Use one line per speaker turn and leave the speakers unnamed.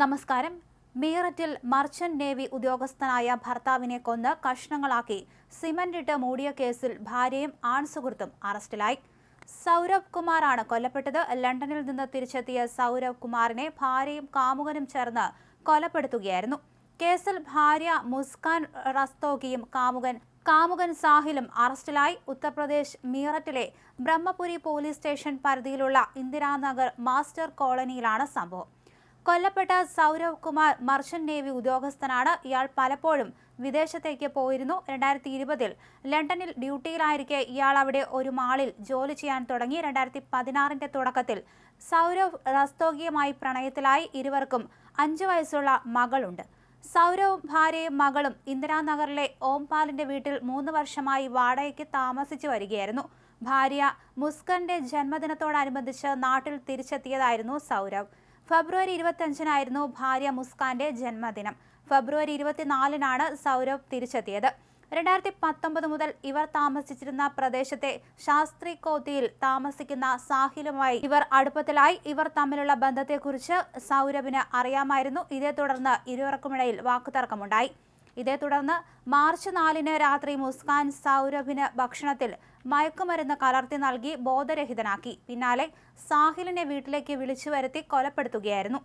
നമസ്കാരം. മീററ്റിൽ merchant navy ഉദ്യോഗസ്ഥനായ ഭർത്താവിനെ കൊന്ന് കഷ്ണങ്ങളാക്കി സിമന്റ് ഇട്ട് മൂടിയ കേസിൽ ഭാര്യയും ആൺസുഹൃത്തും അറസ്റ്റിലായി. സൗരവ് കുമാറാണ് കൊല്ലപ്പെട്ടത്. ലണ്ടനിൽ നിന്ന് തിരിച്ചെത്തിയ സൗരവ് കുമാറിനെ ഭാര്യയും കാമുകനും ചേർന്ന് കൊലപ്പെടുത്തുകയായിരുന്നു. കേസിൽ ഭാര്യ മുസ്കാൻ റസ്തോഗിയും കാമുകൻ കാമുകൻ സാഹിലും അറസ്റ്റിലായി. ഉത്തർപ്രദേശ് മീററ്റിലെ ബ്രഹ്മപുരി പോലീസ് സ്റ്റേഷൻ പരിധിയിലുള്ള ഇന്ദിരാനഗർ മാസ്റ്റർ കോളനിയിലാണ് സംഭവം. കൊല്ലപ്പെട്ട സൗരവ് കുമാർ മർച്ചന്റ് നേവി ഉദ്യോഗസ്ഥനാണ്. ഇയാൾ പലപ്പോഴും വിദേശത്തേക്ക് പോയിരുന്നു. രണ്ടായിരത്തി ഇരുപതിൽ ലണ്ടനിൽ ഡ്യൂട്ടിയിലായിരിക്കെ ഇയാൾ അവിടെ ഒരു മാളിൽ ജോലി ചെയ്യാൻ തുടങ്ങി. രണ്ടായിരത്തി പതിനാറിന്റെ തുടക്കത്തിൽ സൗരവ് റസ്തോഗിയുമായി പ്രണയത്തിലായി. ഇരുവർക്കും അഞ്ചു വയസ്സുള്ള മകളുണ്ട്. സൗരവും ഭാര്യയും മകളും ഇന്ദിരാനഗറിലെ ഓംപാലിന്റെ വീട്ടിൽ മൂന്ന് വർഷമായി വാടകയ്ക്ക് താമസിച്ചു വരികയായിരുന്നു. ഭാര്യ മുസ്കന്റെ ജന്മദിനത്തോടനുബന്ധിച്ച് നാട്ടിൽ തിരിച്ചെത്തിയതായിരുന്നു സൗരവ്. ഫെബ്രുവരി ഇരുപത്തിയഞ്ചിനായിരുന്നു ഭാര്യ മുസ്കാന്റെ ജന്മദിനം. ഫെബ്രുവരി ഇരുപത്തിനാലിനാണ് സൗരവ് തിരിച്ചെത്തിയത്. രണ്ടായിരത്തി പത്തൊമ്പത് മുതൽ ഇവർ താമസിച്ചിരുന്ന പ്രദേശത്തെ ശാസ്ത്രി കോത്തിയിൽ താമസിക്കുന്ന സാഹിലുമായി ഇവർ അടുപ്പത്തിലായി. ഇവർ തമ്മിലുള്ള ബന്ധത്തെക്കുറിച്ച് സൗരഭിന് അറിയാമായിരുന്നു. ഇതേ തുടർന്ന് ഇരുവർക്കുമിടയിൽ വാക്കുതർക്കമുണ്ടായി. ഇതേ തുടർന്ന് മാർച്ച് നാലിന് രാത്രി മുസ്കാൻ സൗരഭിന് ഭക്ഷണത്തിൽ മയക്കുമരുന്ന് കലർത്തി നൽകി ബോധരഹിതനാക്കി. പിന്നാലെ സാഹിലിനെ വീട്ടിലേക്ക് വിളിച്ചു വരുത്തി കൊലപ്പെടുത്തുകയായിരുന്നു.